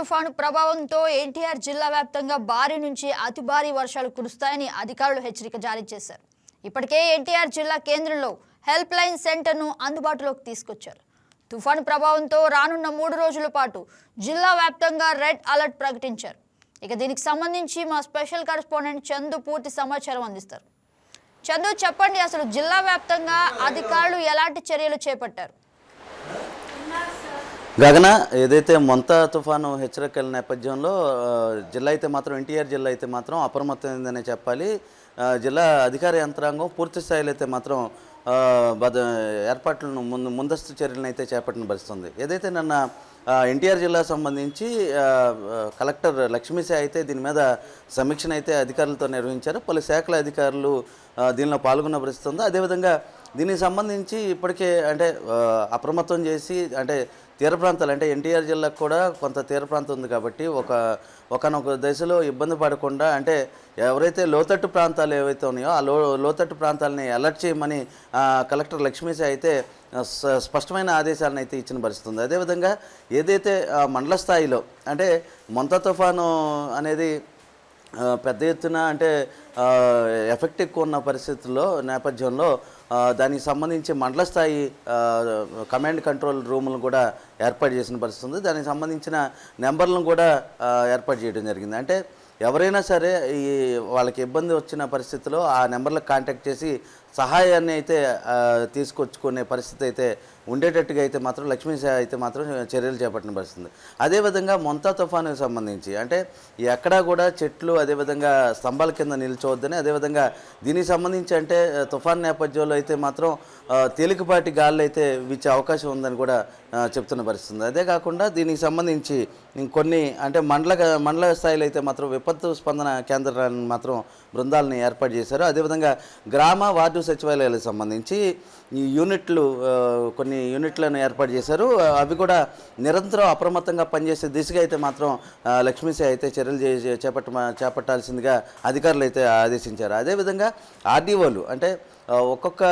తుఫాను ప్రభావంతో ఎన్టీఆర్ జిల్లా వ్యాప్తంగా భారీ నుంచి అతి భారీ వర్షాలు కురుస్తాయని అధికారులు హెచ్చరిక జారీ చేశారు. ఇప్పటికే ఎన్టీఆర్ జిల్లా కేంద్రంలో హెల్ప్ లైన్ సెంటర్ను అందుబాటులోకి తీసుకొచ్చారు. తుఫాను ప్రభావంతో రానున్న మూడు రోజుల పాటు జిల్లా వ్యాప్తంగా రెడ్ అలర్ట్ ప్రకటించారు. ఇక దీనికి సంబంధించి మా స్పెషల్ కరెస్పాండెంట్ చందు పూర్తి సమాచారం అందిస్తారు. చందు చెప్పండి అసలు జిల్లా వ్యాప్తంగా అధికారులు ఎలాంటి చర్యలు చేపట్టారు? గగన ఏదైతే మొంత తుఫాను హెచ్చరికల నేపథ్యంలో జిల్లా అయితే మాత్రం ఎన్టీఆర్ జిల్లా అయితే మాత్రం అప్రమత్తమైందనే చెప్పాలి. జిల్లా అధికార యంత్రాంగం పూర్తి స్థాయిలో అయితే మాత్రం బద ఏర్పాట్లను ముందు ముందస్తు చర్యలను అయితే చేపట్టిన పరిస్థితుంది. ఏదైతే నిన్న ఎన్టీఆర్ జిల్లా సంబంధించి కలెక్టర్ లక్ష్మీసాయి అయితే దీని మీద సమీక్షను అయితే అధికారులతో నిర్వహించారు. పలు శాఖల అధికారులు దీనిలో పాల్గొన్న పరిస్థితి అదేవిధంగా దీనికి సంబంధించి ఇప్పటికే అంటే అప్రమత్తం చేసి అంటే తీర ప్రాంతాలు అంటే ఎన్టీఆర్ జిల్లాకు కూడా కొంత తీర ప్రాంతం ఉంది కాబట్టి ఒక ఒకనొక దశలో ఇబ్బంది పడకుండా అంటే ఎవరైతే లోతట్టు ప్రాంతాలు ఏవైతే ఉన్నాయో ఆ లో లోతట్టు ప్రాంతాలని అలర్ట్ చేయమని కలెక్టర్ లక్ష్మీశ అయితే స్పష్టమైన ఆదేశాలను అయితే ఇచ్చిన పరిస్థితి ఉంది. అదేవిధంగా ఏదైతే మండల స్థాయిలో అంటే మొంత తుఫాను అనేది పెద్ద ఎత్తున అంటే ఎఫెక్ట్ ఎక్కువ ఉన్న పరిస్థితుల్లో నేపథ్యంలో దానికి సంబంధించి మండల స్థాయి కమాండ్ కంట్రోల్ రూములను కూడా ఏర్పాటు చేసిన పరిస్థితి ఉంది. దానికి సంబంధించిన నెంబర్లను కూడా ఏర్పాటు చేయడం జరిగింది. అంటే ఎవరైనా సరే ఈ వాళ్ళకి ఇబ్బంది వచ్చిన పరిస్థితిలో ఆ నెంబర్లకు కాంటాక్ట్ చేసి సహాయాన్ని అయితే తీసుకొచ్చుకునే పరిస్థితి అయితే ఉండేటట్టుగా అయితే మాత్రం లక్ష్మీ అయితే మాత్రం చర్యలు చేపట్టిన పరిస్థితి అదేవిధంగా మొంతా తుఫానుకు సంబంధించి అంటే ఎక్కడా కూడా చెట్లు అదేవిధంగా స్తంభాల కింద నిల్చోవద్దని అదేవిధంగా దీనికి సంబంధించి అంటే తుఫాన్ నేపథ్యంలో అయితే మాత్రం తేలికపాటి గాలు అయితే వీచే అవకాశం ఉందని కూడా చెప్తున్న పరిస్థితుంది అదే కాకుండా దీనికి సంబంధించి కొన్ని అంటే మండల మండల స్థాయిలో అయితే మాత్రం విపత్తు స్పందన కేంద్రాలను మాత్రం బృందాలను ఏర్పాటు చేశారు. అదేవిధంగా గ్రామ వార్డు సచివాలయాలకు సంబంధించి ఈ యూనిట్లు కొన్ని యూనిట్లను ఏర్పాటు చేశారు. అవి కూడా నిరంతరం అప్రమత్తంగా పనిచేసే దిశగా అయితే మాత్రం లక్ష్మీసే అయితే చర్యలు చే- చేపట్ట చేపట్టాల్సిందిగా అధికారులు అయితే ఆదేశించారు. అదేవిధంగా ఆర్డీఓలు అంటే ఒక్కొక్క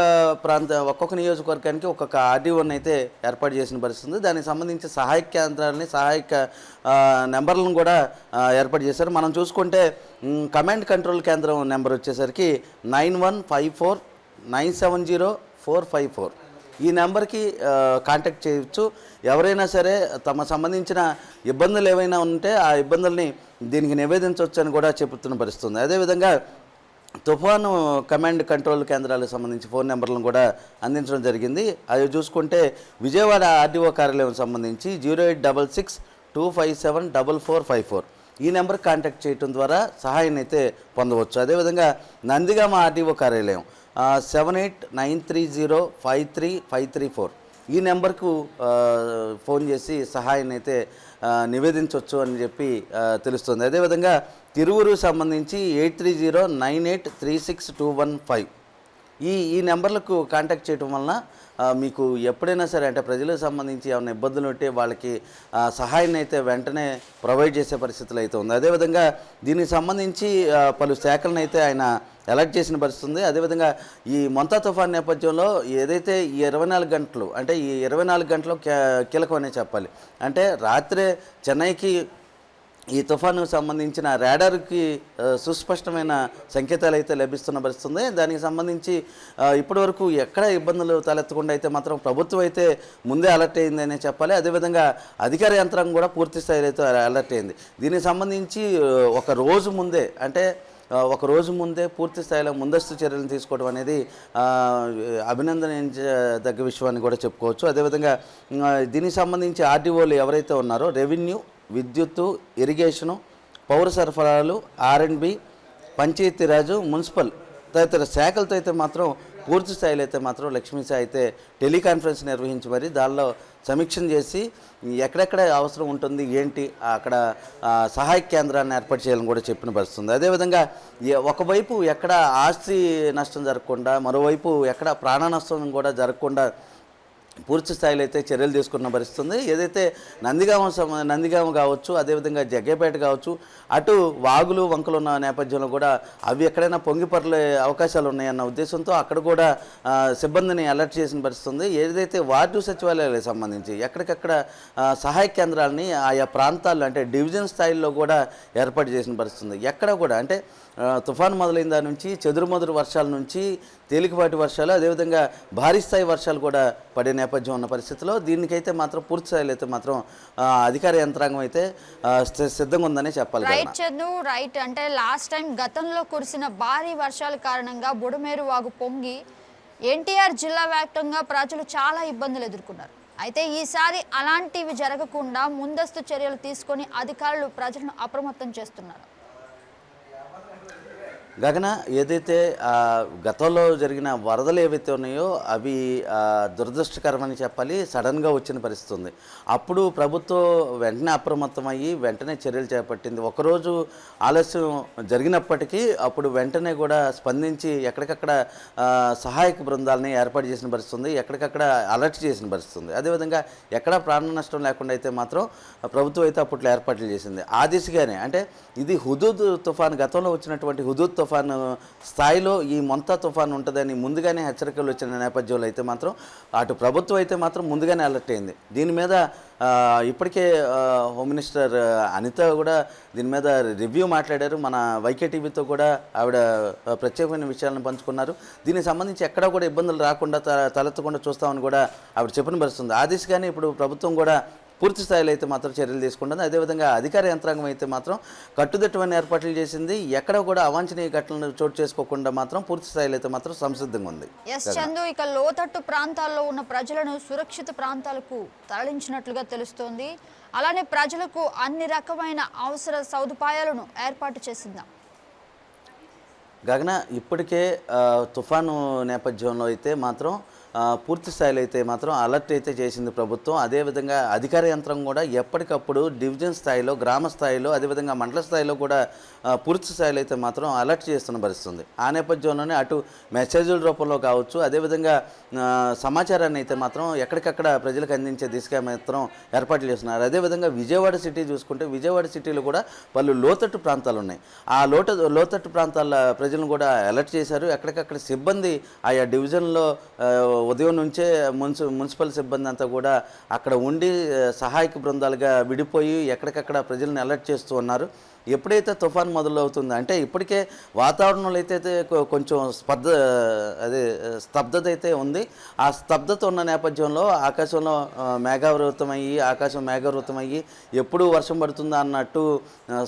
ప్రాంత ఒక్కొక్క నియోజకవర్గానికి ఒక్కొక్క ఆర్డీఓని అయితే ఏర్పాటు చేసిన పరిస్థితి ఉంది. దానికి సంబంధించి సహాయక కేంద్రాలని సహాయక నెంబర్లను కూడా ఏర్పాటు చేశారు. మనం చూసుకుంటే కమాండ్ కంట్రోల్ కేంద్రం నెంబర్ వచ్చేసరికి nine one five four nine seven zero four five four. ఈ నెంబర్కి కాంటాక్ట్ చేయొచ్చు. ఎవరైనా సరే తమ సంబంధించిన ఇబ్బందులు ఏవైనా ఉంటే ఆ ఇబ్బందుల్ని దీనికి నివేదించవచ్చు అని కూడా చెబుతున్న పరిస్థితుంది. అదేవిధంగా తుఫాను కమాండ్ కంట్రోల్ కేంద్రాలకు సంబంధించి ఫోన్ నెంబర్లను కూడా అందించడం జరిగింది. అవి చూసుకుంటే విజయవాడ ఆర్డీఓ కార్యాలయం సంబంధించి zero eight double six two five seven double four five four. ఈ నెంబర్ కాంటాక్ట్ చేయడం ద్వారా సహాయాన్ని అయితే పొందవచ్చు. అదేవిధంగా నందిగామ ఆర్డీఓ కార్యాలయం seven eight nine three zero five three five three four. ఈ నెంబర్కు ఫోన్ చేసి సహాయాన్ని అయితే నివేదించవచ్చు అని చెప్పి తెలుస్తుంది. అదేవిధంగా తిరువురు సంబంధించి eight three zero nine eight three six two one five. ఈ ఈ నెంబర్లకు కాంటాక్ట్ చేయడం వలన మీకు ఎప్పుడైనా సరే అంటే ప్రజలకు సంబంధించి ఏమైనా ఇబ్బందులు ఉంటే వాళ్ళకి సహాయాన్ని అయితే వెంటనే ప్రొవైడ్ చేసే పరిస్థితులు అయితే ఉంది. అదేవిధంగా దీనికి సంబంధించి పలు శాఖలను అయితే ఆయన అలర్ట్ చేసిన పరిస్థితి ఉంది. అదేవిధంగా ఈ మొంతా తుఫాన్ నేపథ్యంలో ఏదైతే ఈ ఇరవై నాలుగు గంటలు అంటే ఈ ఇరవై నాలుగు గంటలు కీలకమనే చెప్పాలి. అంటే రాత్రే చెన్నైకి ఈ తుఫానుకు సంబంధించిన రాడార్కి సుస్పష్టమైన సంకేతాలు అయితే లభిస్తున్న పరిస్థితుంది. దానికి సంబంధించి ఇప్పటివరకు ఎక్కడ ఇబ్బందులు తలెత్తకుండా అయితే మాత్రం ప్రభుత్వం అయితే ముందే అలర్ట్ అయిందనే చెప్పాలి. అదేవిధంగా అధికార యంత్రాంగం కూడా పూర్తి స్థాయిలో అయితే అలర్ట్ అయింది. దీనికి సంబంధించి ఒక రోజు ముందే అంటే ఒక రోజు ముందే పూర్తి స్థాయిలో ముందస్తు చర్యలు తీసుకోవడం అనేది అభినందనించదగ్గ విషయాన్ని కూడా చెప్పుకోవచ్చు. అదేవిధంగా దీనికి సంబంధించి ఆర్డీఓలు ఎవరైతే ఉన్నారో రెవెన్యూ విద్యుత్తు ఇరిగేషను పౌర సరఫరాలు ఆర్ఎండ్బి పంచాయతీరాజు మున్సిపల్ తదితర శాఖలతో అయితే మాత్రం పూర్తి స్థాయిలో అయితే మాత్రం లక్ష్మీ సాయి అయితే టెలికాన్ఫరెన్స్ నిర్వహించి మరి దానిలో సమీక్షణ చేసి ఎక్కడెక్కడ అవసరం ఉంటుంది ఏంటి అక్కడ సహాయ కేంద్రాన్ని ఏర్పాటు చేయాలని కూడా చెప్పిన పరిస్థితుంది అదేవిధంగా ఏ- ఒకవైపు ఎక్కడ ఆస్తి నష్టం జరగకుండా మరోవైపు ఎక్కడ ప్రాణ నష్టం కూడా జరగకుండా పూర్తి స్థాయిలో అయితే చర్యలు తీసుకున్న పరిస్థితుంది. ఏదైతే నందిగామ నందిగామ కావచ్చు అదేవిధంగా జగ్గేపేట కావచ్చు అటు వాగులు వంకలు ఉన్న నేపథ్యంలో కూడా అవి ఎక్కడైనా పొంగిపరలే అవకాశాలు ఉన్నాయన్న ఉద్దేశంతో అక్కడ కూడా సిబ్బందిని అలర్ట్ చేసిన పరిస్థితుంది. ఏదైతే వార్డు సచివాలయాలకు సంబంధించి ఎక్కడికక్కడ సహాయ కేంద్రాలని ఆయా ప్రాంతాల్లో అంటే డివిజన్ స్థాయిలో కూడా ఏర్పాటు చేసిన పరిస్థితుంది. ఎక్కడ కూడా అంటే తుఫాన్ మొదలైన దాని నుంచి చెదురుమదురు వర్షాల నుంచి తేలికపాటి వర్షాలు అదేవిధంగా భారీ స్థాయి వర్షాలు కూడా పడే నేపథ్యం ఉన్న పరిస్థితిలో దీనికైతే మాత్రం పూర్తి స్థాయిలో అయితే మాత్రం అధికార యంత్రాంగం అయితే సిద్ధంగా ఉందనే చెప్పాలి రైట్ చదువు రైట్. అంటే లాస్ట్ టైం గతంలో కురిసిన భారీ వర్షాల కారణంగా బుడమేరు వాగు పొంగి ఎన్టీఆర్ జిల్లా వ్యాప్తంగా ప్రజలు చాలా ఇబ్బందులు ఎదుర్కొన్నారు. అయితే ఈసారి అలాంటివి జరగకుండా ముందస్తు చర్యలు తీసుకొని అధికారులు ప్రజలను అప్రమత్తం చేస్తున్నారు. గగన ఏదైతే గతంలో జరిగిన వరదలు ఏవైతే ఉన్నాయో అవి దురదృష్టకరమని చెప్పాలి సడన్గా వచ్చిన పరిస్థితి ఉంది. అప్పుడు ప్రభుత్వం వెంటనే అప్రమత్తం అయ్యి వెంటనే చర్యలు చేపట్టింది. ఒకరోజు ఆలస్యం జరిగినప్పటికీ అప్పుడు వెంటనే కూడా స్పందించి ఎక్కడికక్కడ సహాయక బృందాలని ఏర్పాటు చేసిన పరిస్థితి ఉంది. ఎక్కడికక్కడ అలర్ట్ చేసిన పరిస్థితి ఉంది. అదేవిధంగా ఎక్కడ ప్రాణ నష్టం లేకుండా అయితే మాత్రం ప్రభుత్వం అయితే అప్పట్లో ఏర్పాట్లు చేసింది. ఆ దిశగానే అంటే ఇది హుదూద్ తుఫాన్ గతంలో వచ్చినటువంటి హుదూద్ తుఫాన్ తుఫాను స్థాయిలో ఈ మొంతా తుఫాను ఉంటుందని ముందుగానే హెచ్చరికలు వచ్చిన నేపథ్యంలో అయితే మాత్రం అటు ప్రభుత్వం అయితే మాత్రం ముందుగానే అలర్ట్ అయింది. దీని మీద ఇప్పటికే హోమ్ మినిస్టర్ అనిత కూడా దీని మీద రివ్యూ మాట్లాడారు. మన వైకే టీవీతో కూడా ఆవిడ ప్రత్యేకమైన విషయాలను పంచుకున్నారు. దీనికి సంబంధించి ఎక్కడా కూడా ఇబ్బందులు రాకుండా త- తలెత్తకుండా చూస్తామని కూడా ఆవిడ చెప్పిన పరుస్తుంది ఆ దిశగానే ఇప్పుడు ప్రభుత్వం కూడా పూర్తి స్థాయిలో అయితే మాత్రం చర్యలు తీసుకుంటుంది. అదేవిధంగా అధికార యంత్రాంగం అయితే మాత్రం కట్టుదిట్టమైన ఏర్పాట్లు చేసింది. ఎక్కడ కూడా అవాంఛనీయ ఘటనలు చోటు చేసుకోకుండా మాత్రం పూర్తి స్థాయిలో అయితే మాత్రం సంసిద్ధంగా ఉంది. ఎస్ చందు ఇక లోతట్టు ప్రాంతాల్లో ఉన్న ప్రజలను సురక్షిత ప్రాంతాలకు తరలించినట్లుగా తెలుస్తోంది. అలానే ప్రజలకు అన్ని రకమైన అవసర సదుపాయాలను ఏర్పాటు చేసిందాం? గగన ఇప్పటికే తుఫాను నేపథ్యంలో అయితే మాత్రం పూర్తి స్థాయిలో అయితే మాత్రం అలర్ట్ అయితే చేసింది ప్రభుత్వం. అదేవిధంగా అధికార యంత్రం కూడా ఎప్పటికప్పుడు డివిజన్ స్థాయిలో గ్రామ స్థాయిలో అదేవిధంగా మండల స్థాయిలో కూడా పూర్తి స్థాయిలో అయితే మాత్రం అలర్ట్ చేస్తున్న పరిస్థితుంది. ఆ నేపథ్యంలోనే అటు మెసేజ్ల రూపంలో కావచ్చు అదేవిధంగా సమాచారాన్ని అయితే మాత్రం ఎక్కడికక్కడ ప్రజలకు అందించే దిశగా మాత్రం ఏర్పాట్లు చేస్తున్నారు. అదేవిధంగా విజయవాడ సిటీ చూసుకుంటే విజయవాడ సిటీలో కూడా పలు లోతట్టు ప్రాంతాలు ఉన్నాయి. ఆ లోట లోతట్టు ప్రాంతాల ప్రజలను కూడా అలర్ట్ చేశారు. ఎక్కడికక్కడ సిబ్బంది ఆయా డివిజన్లో ఉదయం నుంచే మున్సి మున్సిపల్ సిబ్బంది అంతా కూడా అక్కడ ఉండి సహాయక బృందాలుగా విడిపోయి ఎక్కడికక్కడ ప్రజలను అలర్ట్ చేస్తూ ఉన్నారు. ఎప్పుడైతే తుఫాన్ మొదలవుతుందో అంటే ఇప్పటికే వాతావరణంలో అయితే కొంచెం స్పర్ధ అదే స్తబ్దత అయితే ఉంది. ఆ స్తబ్దత ఉన్న నేపథ్యంలో ఆకాశంలో మేఘావృతం అయ్యి ఆకాశం మేఘావృతం అయ్యి ఎప్పుడు వర్షం పడుతుందా అన్నట్టు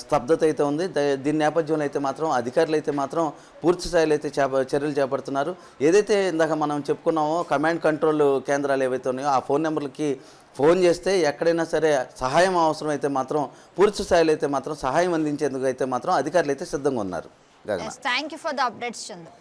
స్తబ్దత అయితే ఉంది. దీని నేపథ్యంలో అయితే మాత్రం అధికారులు అయితే మాత్రం పూర్తి స్థాయిలో అయితే చేప చర్యలు చేపడుతున్నారు. ఏదైతే ఇందాక మనం చెప్పుకున్నామో కమాండ్ కంట్రోల్ కేంద్రాలు ఏవైతే ఉన్నాయో ఆ ఫోన్ నెంబర్లకి ఫోన్ చేస్తే ఎక్కడైనా సరే సహాయం అవసరం అయితే మాత్రం పూర్తి స్థాయిలో అయితే మాత్రం సహాయం అందించేందుకు అయితే మాత్రం అధికారులు అయితే సిద్ధంగా ఉన్నారు. Gagana. Thank you for the updates Chandra